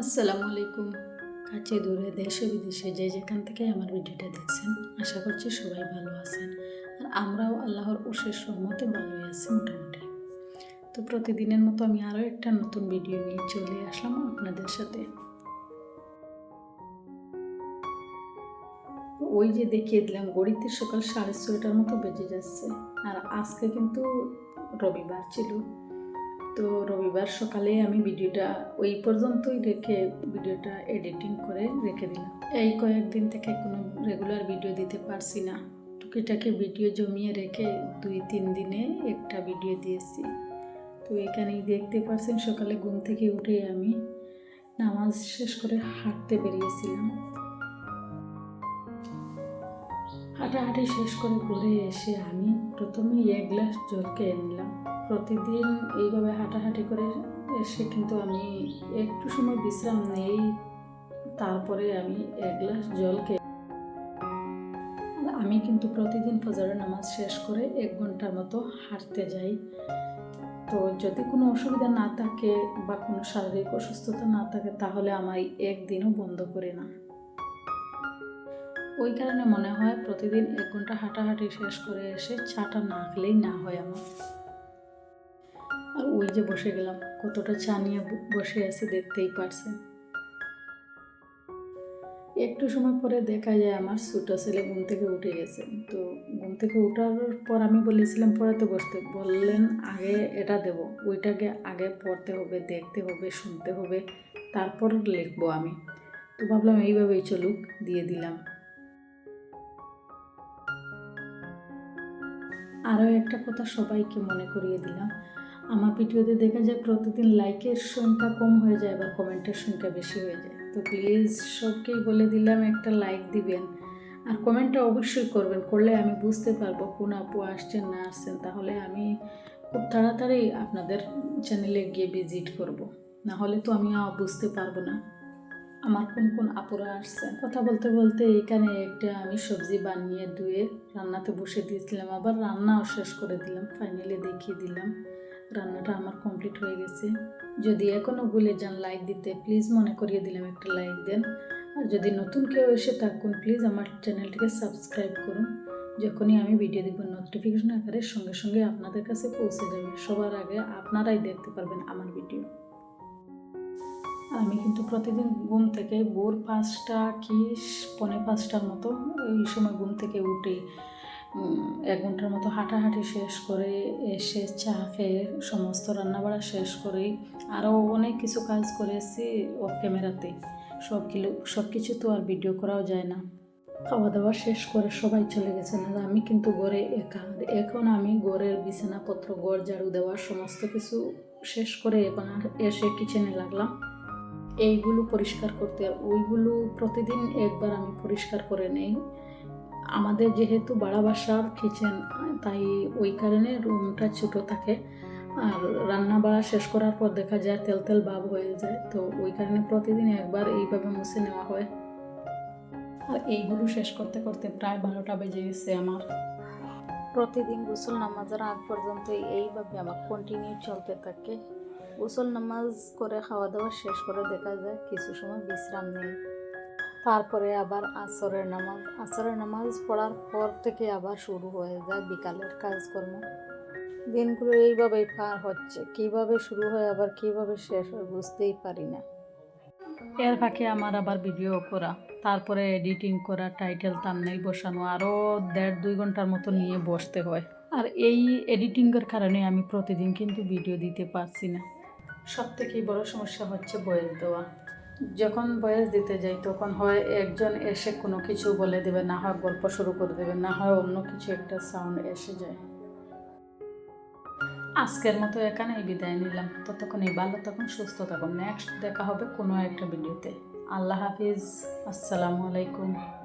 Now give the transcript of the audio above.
আসসালামু আলাইকুম। কাছে দূরে দেশে বিদেশে যে যেখান থেকে আমার ভিডিওটা দেখছেন, আশা করছি সবাই ভালো আছেন। আর আমরাও আল্লাহর অশেষ রহমতে ভালোই আছি মোটামুটি। তো প্রতিদিনের মতো আমি আরও একটা নতুন ভিডিও নিয়ে চলে আসলাম আপনাদের সাথে। ওই যে দেখিয়ে দিলাম, গড়িতে সকাল সাড়ে ছয়টার মতো বেজে যাচ্ছে। আর আজকে কিন্তু রবিবার ছিল। তো রবিবার সকালে আমি ভিডিওটা ওই পর্যন্তই রেখে ভিডিওটা এডিটিং করে রেখে দিলাম। এই কয়েকদিন থেকে কোনো রেগুলার ভিডিও দিতে পারছি না। টুকিটাকে ভিডিও জমিয়ে রেখে দুই তিন দিনে একটা ভিডিও দিয়েছি। তো এখানেই দেখতে পারছেন সকালে ঘুম থেকে উঠে আমি নামাজ শেষ করে হাঁটতে বেরিয়েছিলাম। হাঁটাহাঁটি শেষ করে ঘুরে এসে আমি প্রথমে এক গ্লাস জল খেয়ে নিলাম। প্রতিদিন এইভাবে হাঁটাহাঁটি করে এসে কিন্তু আমি একটু সময় বিশ্রাম নেই, তারপরে আমি এক গ্লাস জল খেয়ে আমি কিন্তু প্রতিদিন ফজরের নামাজ শেষ করে এক ঘণ্টার মতো হাঁটতে যাই। তো যদি কোনো অসুবিধা না থাকে বা কোনো শারীরিক অসুস্থতা না থাকে, তাহলে আমার একদিনও বন্ধ করে না। ওই কারণে মনে হয় প্রতিদিন এক ঘণ্টা হাঁটাহাঁটি শেষ করে এসে চাটা না খেলেই না হয় আমার। আর ওই যে বসে গেলাম, কতটা চা নিয়ে বসে আছি দেখতেই পারছেন। একটু সময় পরে দেখা যায় আমার ছোটো ছেলে ঘুম থেকে উঠে গেছে। তো ঘুম থেকে ওঠার পর আমি বলেছিলাম পড়াতে বসতে বললেন, আগে এটা দেব, ওইটাকে আগে পড়তে হবে, দেখতে হবে, শুনতে হবে, তারপর লিখব আমি। তো ভাবলাম, এইভাবেই চলুক। দিয়ে দিলাম। আরও একটা কথা সবাইকে মনে করিয়ে দিলাম। আমার ভিডিওতে দেখা যায় প্রতিদিন লাইকের সংখ্যা কম হয়ে যায় বা কমেন্টের সংখ্যা বেশি হয়ে যায়। তো প্লিজ সবকেই বলে দিলাম, একটা লাইক দিবেন। আর কমেন্টটা অবশ্যই করবেন, করলে আমি বুঝতে পারব কোন আপু আসছেন, না আসছেন। তাহলে আমি খুব তাড়াতাড়ি আপনাদের চ্যানেলে গিয়ে ভিজিট করব। না হলে তো আমি বুঝতে পারব না। আমার কোন কোন আপুরা আসছে? কথা বলতে বলতে এখানে একটা আমি সবজি বানিয়ে ধুয়ে রান্নাতে বসে দিয়েছিলাম, আবার রান্নাও শেষ করে দিলাম ফাইনালি দেখিয়ে দিলাম। রান্নাটা আমার কমপ্লিট হয়ে গেছে। যদি এখনও ভুলে যান লাইক দিতে প্লিজ মনে করিয়ে দিলাম একটা লাইক দেন। আর যদি নতুন কেউ এসে থাকুন প্লিজ আমার চ্যানেলটিকে সাবস্ক্রাইব করুন। যখনই আমি ভিডিও দিব নোটিফিকেশন আকারে সঙ্গে সঙ্গে আপনাদের কাছে পৌঁছে যাবে। সবার আগে আপনারাই দেখতে পারবেন আমার ভিডিও আমি কিন্তু প্রতিদিন ঘুম থেকে ভোর পাঁচটা কি পৌনে পাঁচটার মতো এই সময় ঘুম থেকে উঠি। এক ঘণ্টার মতো হাঁটাহাঁটি শেষ করে এসে চা খেয়ে সমস্ত রান্নাবাড়া শেষ করে। আরও অনেক কিছু কাজ করেছি অফ ক্যামেরাতে সব কিলো সব কিছু তো আর ভিডিও করাও যায় না। খাওয়া দাওয়া শেষ করে সবাই চলে গেছেন আর আমি কিন্তু ঘরে একা। এখন আমি ঘরের বিছানাপত্র ঘর ঝাড়ু দেওয়ার সমস্ত কিছু শেষ করে এখন আর এসে কিচেনে লাগলাম। এইগুলো পরিষ্কার করতে আর ওইগুলো প্রতিদিন একবার আমি পরিষ্কার করে নেই। আমাদের যেহেতু বাড়া বাসার কিচেন তাই ওই কারণে রুমটা ছোটো থাকে। আর রান্না বাড়া শেষ করার পর দেখা যায় তেল তেল ভাব হয়ে যায়। তো ওই কারণে প্রতিদিন একবার এইভাবে মুছে নেওয়া হয়। আর এইগুলো শেষ করতে করতে প্রায় বারোটা বেজে গেছে আমার। প্রতিদিন গোসল নামাজের আগ পর্যন্ত এইভাবে আমার কন্টিনিউ চলতে থাকে। গোসল নামাজ করে খাওয়া দাওয়া শেষ করে দেখা যায় কিছু সময় বিশ্রাম নেই। তারপরে আবার আসরের নামাজ। আসরের নামাজ পড়ার পর থেকে আবার শুরু হয়ে যায় বিকালের কাজকর্ম। দিনগুলো এইভাবেই পার হচ্ছে। কীভাবে শুরু হয় আবার কীভাবে শেষ হয় বুঝতেই পারি না। এর ফাঁকে আমার আবার ভিডিও করা, তারপরে এডিটিং করা, টাইটেল থাম্বনেল বসানো আরও দেড় দুই ঘণ্টার মতো নিয়ে বসতে হয়। আর এই এডিটিংয়ের কারণে আমি প্রতিদিন কিন্তু ভিডিও দিতে পারছি না। সব থেকে বড় সমস্যা হচ্ছে বয়স দেওয়া। যখন বয়স দিতে যাই, তখন হয় একজন এসে কোনো কিছু বলে দেবে, না হয় গল্প শুরু করে দেবে, না হয় অন্য কিছু একটা সাউন্ড এসে যায়। আজকের মতো এখানেই বিদায় নিলাম। ততক্ষণই ভালো তখন সুস্থ থাকুন। নেক্সট দেখা হবে কোনো একটা ভিডিওতে আল্লাহ হাফিজ। আসসালামু আলাইকুম।